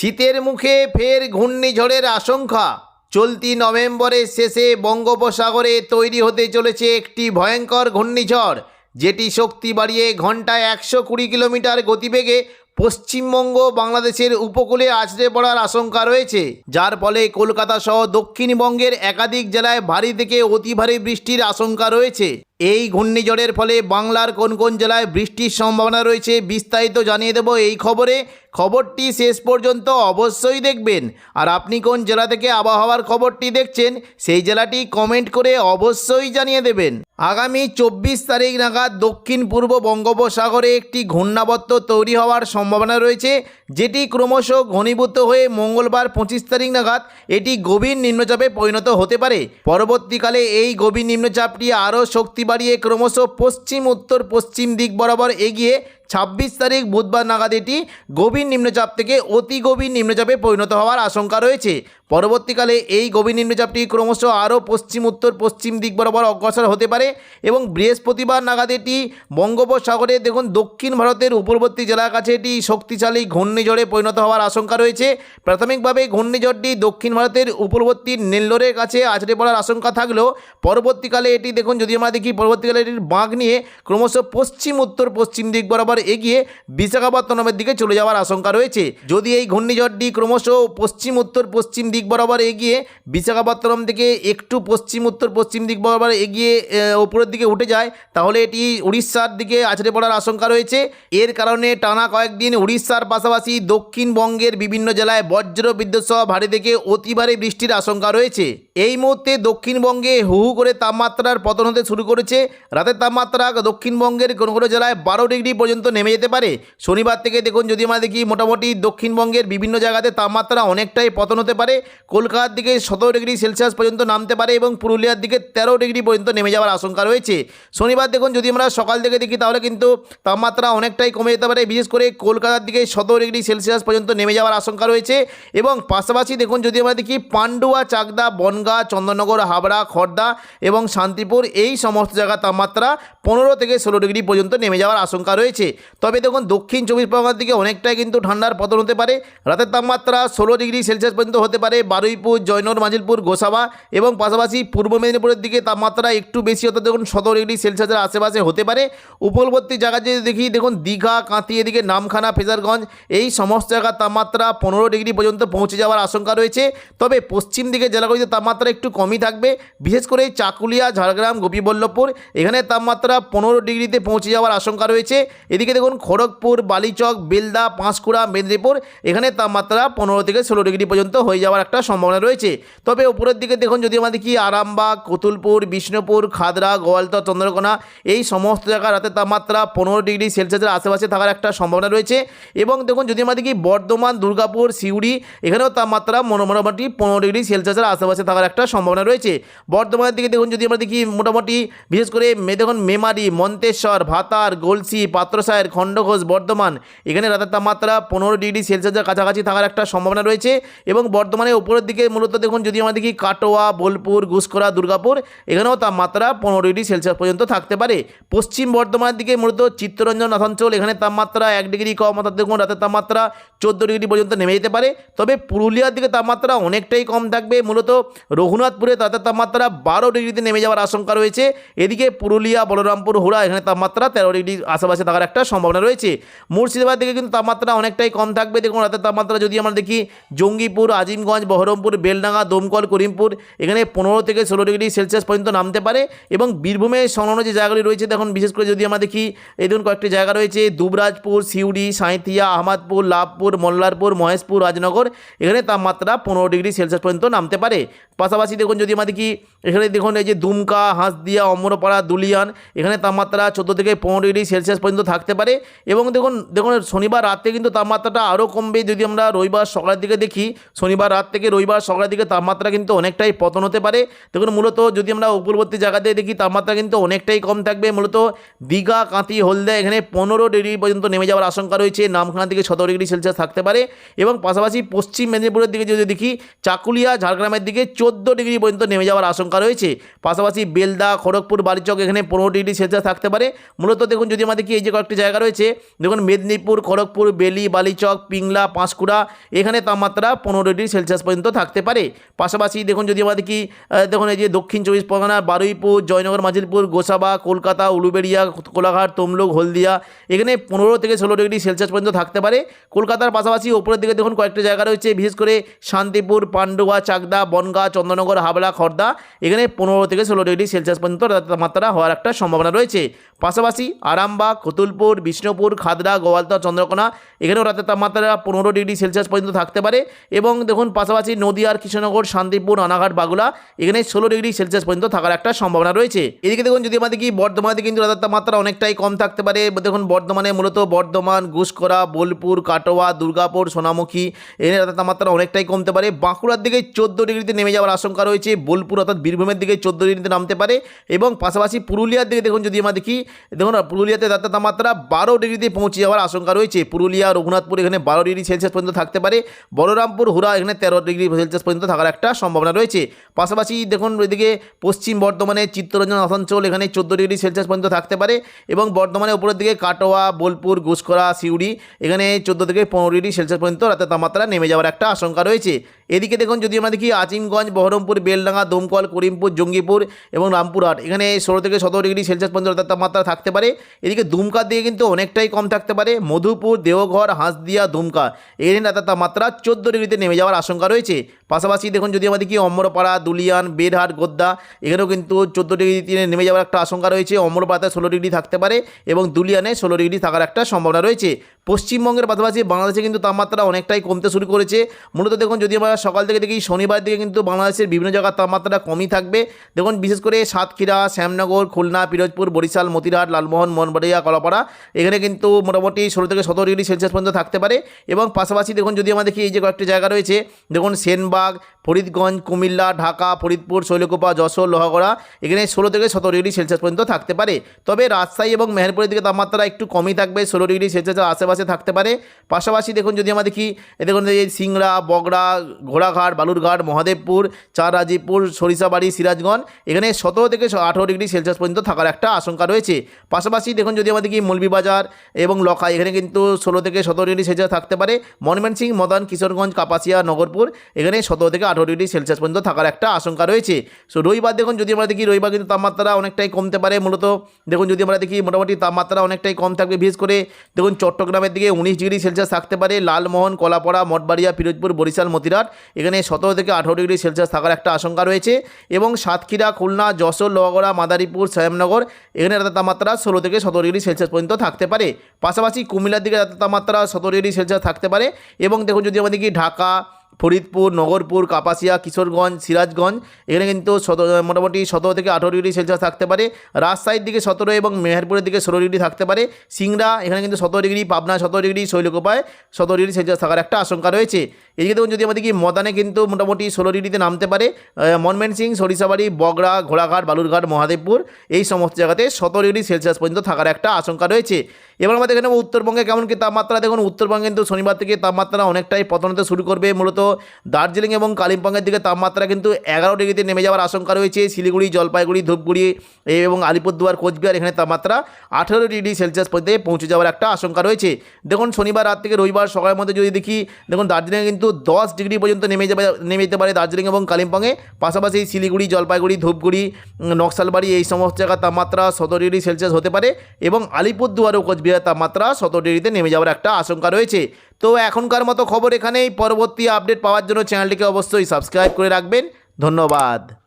শীতের মুখে ফের ঘূর্ণিঝড়ের আশঙ্কা। চলতি নভেম্বরের শেষে বঙ্গোপসাগরে তৈরি হতে চলেছে একটি ভয়ঙ্কর ঘূর্ণিঝড়, যেটি শক্তি বাড়িয়ে ঘন্টায় একশো কুড়ি কিলোমিটার গতিবেগে পশ্চিমবঙ্গ বাংলাদেশের উপকূলে আছড়ে পড়ার আশঙ্কা রয়েছে। যার ফলে কলকাতা সহ দক্ষিণবঙ্গের একাধিক জেলায় ভারী থেকে অতি ভারী বৃষ্টির আশঙ্কা রয়েছে। এই ঘূর্ণিঝড়ের ফলে বাংলার কোন কোন জেলায় বৃষ্টির সম্ভাবনা রয়েছে বিস্তারিত জানিয়ে দেব এই খবরে। খবরটি শেষ পর্যন্ত অবশ্যই দেখবেন। আর আপনি কোন জেলা থেকে আবহাওয়ার খবরটি দেখছেন, সেই জেলাটি কমেন্ট করে অবশ্যই জানিয়ে দেবেন। আগামী চব্বিশ তারিখ নাগাদ দক্ষিণ পূর্ব বঙ্গোপসাগরে একটি ঘূর্ণাবর্ত তৈরি হওয়ার সম্ভাবনা রয়েছে, যেটি ক্রমশ ঘনীভূত হয়ে মঙ্গলবার পঁচিশ তারিখ নাগাদ এটি গভীর নিম্নচাপে পরিণত হতে পারে। পরবর্তীকালে এই গভীর নিম্নচাপটি আরও শক্তি বাড়িয়ে ক্রমশ পশ্চিম উত্তর পশ্চিম দিক বরাবর এগিয়ে ছাব্বিশ তারিখ বুধবার নাগাদ এটি গভীর নিম্নচাপ থেকে অতি গভীর নিম্নচাপে পরিণত হওয়ার আশঙ্কা রয়েছে। পরবর্তীকালে এই গভীর নিম্নচাপটি ক্রমশ আরও পশ্চিম, উত্তর, পশ্চিম দিক বরাবর অগ্রসর হতে পারে এবং বৃহস্পতিবার নাগাদ এটি বঙ্গোপসাগরে, দেখুন, দক্ষিণ ভারতের উপরবর্তী জেলার কাছে এটি শক্তিশালী ঘূর্ণিঝড়ে পরিণত হওয়ার আশঙ্কা রয়েছে। প্রাথমিকভাবে ঘূর্ণিঝড়টি দক্ষিণ ভারতের উপরবর্তী নেল্লোরের কাছে আছড়ে পড়ার আশঙ্কা থাকলেও পরবর্তীকালে এটি, দেখুন, যদি আমরা দেখি, পরবর্তীকালে এটির বাঁক নিয়ে ক্রমশ পশ্চিম, উত্তর, পশ্চিম দিক বরাবর এগিয়ে বিশাখাপত্তনমের দিকে চলে যাওয়ার আশঙ্কা রয়েছে। যদি এই ঘূর্ণিঝড়টি ক্রমশ পশ্চিম উত্তর পশ্চিম দিক বরাবর এগিয়ে বিশাখাপত্তনম থেকে একটু পশ্চিম উত্তর পশ্চিম দিক বরাবর এগিয়ে ওপরের দিকে উঠে যায়, তাহলে এটি উড়িষ্যার দিকে আছড়ে পড়ার আশঙ্কা রয়েছে। এর কারণে টানা কয়েকদিন উড়িষ্যার পাশাপাশি দক্ষিণবঙ্গের বিভিন্ন জেলায় বজ্র বিদ্যুৎ সহ ভারী থেকে অতি ভারী বৃষ্টির আশঙ্কা রয়েছে। এই মুহূর্তে দক্ষিণবঙ্গে হু হু করে তাপমাত্রার পতন হতে শুরু করেছে। রাতের তাপমাত্রা দক্ষিণবঙ্গের কোনো কোনো জেলায় বারো ডিগ্রি পর্যন্ত নেমে যেতে পারে। শনিবার থেকে দেখুন, যদি আমরা দেখি, মোটামুটি দক্ষিণবঙ্গের বিভিন্ন জায়গাতে তাপমাত্রা অনেকটাই পতন হতে পারে। কলকাতার দিকে সতেরো ডিগ্রি সেলসিয়াস পর্যন্ত নামতে পারে এবং পুরুলিয়ার দিকে তেরো ডিগ্রি পর্যন্ত নেমে যাওয়ার আশঙ্কা রয়েছে। শনিবার দেখুন, যদি আমরা সকাল থেকে দেখি, তাহলে কিন্তু তাপমাত্রা অনেকটাই কমে যেতে পারে। বিশেষ করে কলকাতার দিকে সতেরো ডিগ্রি সেলসিয়াস পর্যন্ত নেমে যাওয়ার আশঙ্কা রয়েছে। এবং পাশাপাশি দেখুন, যদি আমরা দেখি, পান্ডুয়া, চাকদা, বনগাঁ চন্দননগর, হাবড়া খড়দা এবং শান্তিপুর এই সমস্ত জায়গার তাপমাত্রা পনেরো থেকে ষোলো ডিগ্রি পর্যন্ত নেমে যাওয়ার আশঙ্কা রয়েছে। তবে দেখুন, দক্ষিণ চব্বিশ পরগনার দিকে অনেকটাই কিন্তু ঠান্ডার পতন হতে পারে। রাতের তাপমাত্রা ষোলো ডিগ্রি সেলসিয়াস পর্যন্ত হতে পারে। বারুইপুর, জয়নগর, মাজিলপুর, গোসাবা এবং পাশাপাশি পূর্ব মেদিনীপুরের দিকে তাপমাত্রা একটু বেশি হতে দেখুন, সতেরো ডিগ্রি সেলসিয়াসের আশেপাশে হতে পারে। উপকূলবর্তী জায়গা যদি দেখি, দেখুন, দীঘা কাঁতি এদিকে নামখানা, ফেজারগঞ্জ, এই সমস্ত জায়গার তাপমাত্রা পনেরো ডিগ্রি পর্যন্ত পৌঁছে যাওয়ার আশঙ্কা রয়েছে। তবে পশ্চিম দিকে জেলাগুলিতে তাপমাত্রা একটু কমই থাকবে। বিশেষ করে চাকুলিয়া, ঝাড়গ্রাম, গোপীবল্লভপুর, এখানে তাপমাত্রা পনেরো ডিগ্রিতে পৌঁছে যাওয়ার আশঙ্কা রয়েছে। এদিকে দেখুন, খড়গপুর, বালিচক, বেলদা, পাঁশকুড়া, মেদিনীপুর, এখানে তাপমাত্রা পনেরো থেকে ষোলো ডিগ্রি পর্যন্ত হয়ে যাওয়ার একটা সম্ভাবনা রয়েছে। তবে উপরের দিকে দেখুন, যদি আমরা কি আরামবাগ, কতুলপুর, বিষ্ণুপুর, খাদরা, গোয়ালতর, চন্দ্রকোনা, এই সমস্ত জায়গার রাতের তাপমাত্রা পনেরো ডিগ্রি সেলসিয়াসের আশেপাশে থাকার একটা সম্ভাবনা রয়েছে। এবং দেখুন, যদি আমরা কি বর্ধমান, দুর্গাপুর, সিউড়ি, এখানেও তাপমাত্রা মোটামুটি পনেরো ডিগ্রি সেলসিয়াসের আশেপাশে থাকার একটা সম্ভাবনা রয়েছে। বর্ধমানের দিকে দেখুন, যদি আমরা দেখি মোটামুটি বিশেষ করে দেখুন, মেমারি, মন্তেশ্বর, ভাতার, গলসি, পাত্রসায়ের, খণ্ডঘোষ, বর্ধমান, এখানে রাতের তাপমাত্রা পনেরো ডিগ্রি সেলসিয়াসের কাছাকাছি থাকার একটা সম্ভাবনা রয়েছে এবং বর্ধমানের উপরের দিকে মূলত দেখুন, যদি আমরা দেখি কাটোয়া, বোলপুর ঘুসকরা দুর্গাপুর, এখানেও তাপমাত্রা পনেরো ডিগ্রি সেলসিয়াস পর্যন্ত থাকতে পারে। পশ্চিম বর্ধমানের দিকে মূলত চিত্তরঞ্জন আসানসোল এখানে তাপমাত্রা এক ডিগ্রি কম, অর্থাৎ দেখুন, রাতের তাপমাত্রা চোদ্দ ডিগ্রি পর্যন্ত নেমে যেতে পারে। তবে পুরুলিয়ার দিকে তাপমাত্রা অনেকটাই কম থাকবে, মূলত রঘুনাথপুরে রাতের তাপমাত্রা বারো ডিগ্রিতে নেমে যাওয়ার আশঙ্কা রয়েছে। এদিকে পুরুলিয়া, বলরামপুর, হুড়া, এখানে তাপমাত্রা তেরো ডিগ্রি আশেপাশে থাকার একটা সম্ভাবনা রয়েছে। মুর্শিদাবাদ দিকে কিন্তু তাপমাত্রা অনেকটাই কম থাকবে। দেখুন, রাতের তাপমাত্রা যদি আমরা দেখি, জঙ্গিপুর, আজিমগঞ্জ, বহরমপুর, বেলডাঙ্গা, দমকল, করিমপুর, এখানে পনেরো থেকে ষোলো ডিগ্রি সেলসিয়াস পর্যন্ত নামতে পারে এবং বীরভূমে সংলগ্ন যে জায়গাগুলি রয়েছে, দেখুন, বিশেষ করে যদি আমরা দেখি, এই দেখুন, কয়েকটি জায়গা রয়েছে, দুবরাজপুর, সিউড়ি, সাঁইথিয়া, আহমদপুর, লাভপুর, মল্লারপুর, মহেশপুর, রাজনগর, এখানে তাপমাত্রা পনেরো ডিগ্রি সেলসিয়াস পর্যন্ত নামতে পারে। পাশাপাশি দেখুন যদি আমাদের কি এখানে দেখুন এই যে দুমকা, হাঁসদিয়া, অমরপাড়া, দুলিয়ান, এখানে তাপমাত্রা চোদ্দ থেকে পনেরো ডিগ্রি সেলসিয়াস পর্যন্ত থাকতে পারে। এবং দেখুন দেখুন শনিবার রাতে কিন্তু তাপমাত্রাটা আরও কমবে। যদি আমরা রবিবার সকালের দিকে দেখি, শনিবার রাত থেকে রবিবার সকালের দিকে তাপমাত্রা কিন্তু অনেকটাই পতন হতে পারে। দেখুন, মূলত যদি আমরা উপকূলবর্তী জায়গাতে দেখি, তাপমাত্রা কিন্তু অনেকটাই কম থাকবে। মূলত দীঘা কাঁতি হলদে এখানে পনেরো ডিগ্রি পর্যন্ত নেমে যাওয়ার আশঙ্কা রয়েছে। নামখানা থেকে সতেরো ডিগ্রি সেলসিয়াস থাকতে পারে। এবং পাশাপাশি পশ্চিম মেদিনীপুরের দিকে যদি দেখি, চাকুলিয়া, ঝাড়গ্রামের দিকে চোদ্দ চোদ্দ ডিগ্রি পর্যন্ত নেমে যাওয়ার আশঙ্কা রয়েছে। পাশাপাশি বেলদা, খড়গপুর বালিচক এখানে পনেরো ডিগ্রি সেলসিয়াস থাকতে পারে। মূলত দেখুন, যদি আমাদের কি এই যে কয়েকটি জায়গা রয়েছে, দেখুন মেদিনীপুর, খড়গপুর, বেলি, বালিচক, পিংলা, পাঁশকুড়া, এখানে তাপমাত্রা পনেরো ডিগ্রি সেলসিয়াস পর্যন্ত থাকতে পারে। পাশাপাশি দেখুন, যদি আমাদের কি দেখুন এই যে দক্ষিণ চব্বিশ পরগনা, বারুইপুর, জয়নগর, মাজিলপুর, গোসাবা, কলকাতা, উলুবেড়িয়া, কোলাঘাট, তমলুক, হলদিয়া, এখানে পনেরো থেকে ষোলো ডিগ্রি সেলসিয়াস পর্যন্ত থাকতে পারে। কলকাতার পাশাপাশি ওপরের দিকে দেখুন, কয়েকটি জায়গা রয়েছে, বিশেষ করে শান্তিপুর, পান্ডুয়া, চাকদা, বনগাঁ চন্দননগর হাবলা খর্দা এখানে পনেরো থেকে ষোলো ডিগ্রি সেলসিয়াস পর্যন্ত তাপমাত্রা হওয়ার একটা সম্ভাবনা রয়েছে। পাশাপাশি আরামবাগ, কতুলপুর, বিষ্ণুপুর খাদড়া গোয়ালতা চন্দ্রকোনা এখানেও রাতের তাপমাত্রা পনেরো ডিগ্রি সেলসিয়াস পর্যন্ত থাকতে পারে এবং দেখুন পাশাপাশি নদীয়ার, কৃষ্ণনগর, শান্তিপুর, রানাঘাট, বাগুলা এখানে ষোলো ডিগ্রি সেলসিয়াস পর্যন্ত থাকার একটা সম্ভাবনা রয়েছে। এদিকে দেখুন যদি আমাদের কি বর্ধমানে কিন্তু রাতের তাপমাত্রা অনেকটাই কম থাকতে পারে, দেখুন বর্ধমানে মূলত বর্ধমান ঘুষকরা বোলপুর, কাটোয়া, দুর্গাপুর, সোনামুখী এখানে রাতের তাপমাত্রা অনেকটাই কমতে পারে। বাঁকুড়ার দিকে চোদ্দ ডিগ্রিতে নেমে যাওয়ার আশঙ্কা রয়েছে। বোলপুর অর্থাৎ বীরভূমের দিকে চোদ্দ ডিগ্রিতে নামতে পারে এবং পাশাপাশি পুরুলিয়ার দিকে দেখুন যদি আমরা দেখি, দেখুন পুরুলিয়াতে রাতের তাপমাত্রা বারো ডিগ্রিতে পৌঁছে যাওয়ার আশঙ্কা রয়েছে। পুরুলিয়া, রঘুনাথপুর এখানে বারো ডিগ্রি সেলসিয়াস পর্যন্ত থাকতে পারে। বলরামপুর হুরা এখানে তেরো ডিগ্রি সেলসিয়াস পর্যন্ত থাকার একটা সম্ভাবনা রয়েছে। পাশাপাশি দেখুন এদিকে পশ্চিম বর্ধমানে চিত্তরঞ্জন আসানসোল এখানে চোদ্দ ডিগ্রি সেলসিয়াস পর্যন্ত থাকতে পারে এবং বর্ধমানে উপরের দিকে কাটোয়া, বোলপুর ঘুষকরা সিউড়ি এখানে চোদ্দ থেকে পনেরো ডিগ্রি সেলসিয়াস পর্যন্ত রাতের তাপমাত্রা নেমে যাওয়ার একটা আশঙ্কা রয়েছে। এদিকে দেখুন, যদি আমরা দেখি আজিমগঞ্জ, বহরমপুর, বেলডাঙ্গা, দমকল, করিমপুর, জঙ্গিপুর এবং রামপুরহাট, এখানে ষোলো থেকে সতেরো ডিগ্রি সেলসিয়াস পর্যন্ত তাপমাত্রা থাকতে পারে। এদিকে দুমকার দিকে কিন্তু অনেকটাই কম থাকতে পারে। মধুপুর, দেওঘর, হাঁসদিয়া, দুমকা এখানে তাপমাত্রা চোদ্দ ডিগ্রিতে নেমে যাওয়ার আশঙ্কা রয়েছে। পাশাপাশি দেখুন, যদি আমাদের কি অমরপাড়া, দুলিয়ান, বেরহাট গোদ্দা এখানেও কিন্তু চোদ্দ ডিগ্রিতে নেমে যাওয়ার একটা আশঙ্কা রয়েছে। অমরপাড়াতে ষোলো ডিগ্রি থাকতে পারে এবং দুলিয়ানে ষোলো ডিগ্রি থাকার একটা সম্ভাবনা রয়েছে। পশ্চিমবঙ্গের পাশাপাশি বাংলাদেশে কিন্তু তাপমাত্রা অনেকটাই কমতে শুরু করেছে। মূলত দেখুন, যদি আমরা সকাল থেকে দেখি, শনিবার দিকে কিন্তু বাংলাদেশের বিভিন্ন জায়গার তাপমাত্রা কমই থাকবে। দেখুন, বিশেষ করে সাতক্ষীরা, শ্যামনগর, খুলনা, পিরোজপুর, বরিশাল মতিরহাট লালমোহন মনবাড়িয়া কলাপাড়া, এখানে কিন্তু মোটামুটি ষোলো থেকে সতেরো ডিগ্রি সেলসিয়াস পর্যন্ত থাকতে পারে। এবং পাশাপাশি দেখুন, যদি আমরা দেখি, এই যে কয়েকটি জায়গা রয়েছে, দেখুন, সেনবাগ ফরিদগঞ্জ, কুমিল্লা, ঢাকা, ফরিদপুর, শৈলকুপা, যশোর, লোহাগড়া, এখানে ষোলো থেকে সতেরো ডিগ্রি সেলসিয়াস পর্যন্ত থাকতে পারে। তবে রাজশাহী এবং মেহেরপুরের দিকে তাপমাত্রা একটু কমই থাকবে, ষোলো ডিগ্রি সেলসিয়াসের আশেপাশে থাকতে পারে। পাশাপাশি দেখুন যদি আমরা দেখি দেখুন এই সিংড়া, বগড়া, ঘোড়াঘাট, বালুরঘাট, মহাদেবপুর চাররাজিপুর সরিষাবাড়ি, সিরাজগঞ্জ, এখানে সতেরো থেকে আঠেরো ডিগ্রি সেলসিয়াস পর্যন্ত থাকার একটা আশঙ্কা রয়েছে। পাশাপাশি দেখুন যদি আমরা দেখি মৌলভীবাজার এবং লখাই, এখানে কিন্তু ষোলো থেকে সতেরো ডিগ্রি সেলসিয়াস থাকতে পারে। মনমেন সিং মদন, কিশোরগঞ্জ, কাপাসিয়া, নগরপুর, এখানে সতেরো থেকে আঠেরো ডিগ্রি সেলসিয়াস পর্যন্ত থাকার একটা আশঙ্কা রয়েছে। সো রবিবার দেখুন, যদি আমরা দেখি রবিবার কিন্তু তাপমাত্রা অনেকটাই কমতে পারে, মূলত দেখুন, যদি আমরা দেখি মোটামুটি তাপমাত্রা অনেকটাই কম থাকবে, বিশেষ করে দেখুন, চট্টগ্রামের দিকে উনিশ ডিগ্রি সেলসিয়াস থাকতে পারে, লালমোহন, কলাপাড়া, মঠবাড়িয়া পিরোজপুর বরিশাল, মতিরাট, এখানে সতেরো থেকে আঠেরো ডিগ্রি সেলসিয়াস থাকার একটা আশঙ্কা রয়েছে। এবং সাতক্ষীরা, খুলনা, যশোর, লোহাগড়া, মাদারীপুর শ্যামনগর এখানে রাতের তাপমাত্রা ষোলো থেকে সতেরো ডিগ্রি সেলসিয়াস পর্যন্ত থাকতে পারে। পাশাপাশি কুমিল্লার দিকে রাতের তাপমাত্রা সতেরো ডিগ্রি সেলসিয়াস থাকতে পারে। এবং দেখুন, যদি আমাদের কি ঢাকা ফরিদপুর, নগরপুর, কাপাসিয়া, কিশোরগঞ্জ, সিরাজগঞ্জ, এখানে কিন্তু মোটামুটি সতেরো থেকে আঠেরো ডিগ্রি সেলসিয়াস থাকতে পারে। রাজশাহীর দিকে সতেরো এবং মেহেরপুরের দিকে ষোলো ডিগ্রি থাকতে পারে। সিংড়া, এখানে কিন্তু সতেরো ডিগ্রি, পাবনা সতেরো ডিগ্রি, শৈলকোপায় সতেরো ডিগ্রি সেলসিয়াস থাকার একটা আশঙ্কা রয়েছে। এদিকে দেখুন, যদি আমাদের কি মদানে কিন্তু মোটামুটি ষোলো ডিগ্রিতে নামতে পারে মনমেন সিং, সরিষাবাড়ি, বগড়া, ঘোড়াঘাট, বালুরঘাট, মহাদেবপুর, এই সমস্ত জায়গাতে সতেরো ডিগ্রি সেলসিয়াস পর্যন্ত থাকার একটা আশঙ্কা রয়েছে। এবার আমাদের এখানে উত্তরবঙ্গে কেমন কি তাপমাত্রা? দেখুন, উত্তরবঙ্গে কিন্তু শনিবার থেকে তাপমাত্রা অনেকটাই পতন হতে শুরু করবে। মূলত দার্জিলিং এবং কালিম্পংয়ের দিকে তাপমাত্রা কিন্তু এগারো ডিগ্রিতে নেমে যাওয়ার আশঙ্কা রয়েছে। শিলিগুড়ি, জলপাইগুড়ি, ধূপগুড়ি এবং আলিপুরদুয়ার, কোচবিহার এখানে তাপমাত্রা আঠেরো ডিগ্রি সেলসিয়াস পর্যন্ত পৌঁছে যাওয়ার একটা আশঙ্কা রয়েছে। দেখুন, শনিবার রাত থেকে রবিবার সকালের মধ্যে যদি দেখি, দেখুন, দার্জিলিংয়ে কিন্তু দশ ডিগ্রি পর্যন্ত নেমে যাবে, নেমে যেতে পারে দার্জিলিং এবং কালিম্পংয়ে। পাশাপাশি শিলিগুড়ি, জলপাইগুড়ি, ধূপগুড়ি, নকশালবাড়ি এই সমস্ত জায়গার তাপমাত্রা সতেরো ডিগ্রি সেলসিয়াস হতে পারে এবং আলিপুরদুয়ার ও কোচবিহার। তাপমাত্রা শত ডিগ্রিতে নেমে যাওয়ার একটা আশঙ্কা রয়েছে। তো এখনকার মতো খবর এখানেই। পরবর্তী আপডেট পাওয়ার জন্য চ্যানেলটিকে অবশ্যই সাবস্ক্রাইব করে রাখবেন। ধন্যবাদ।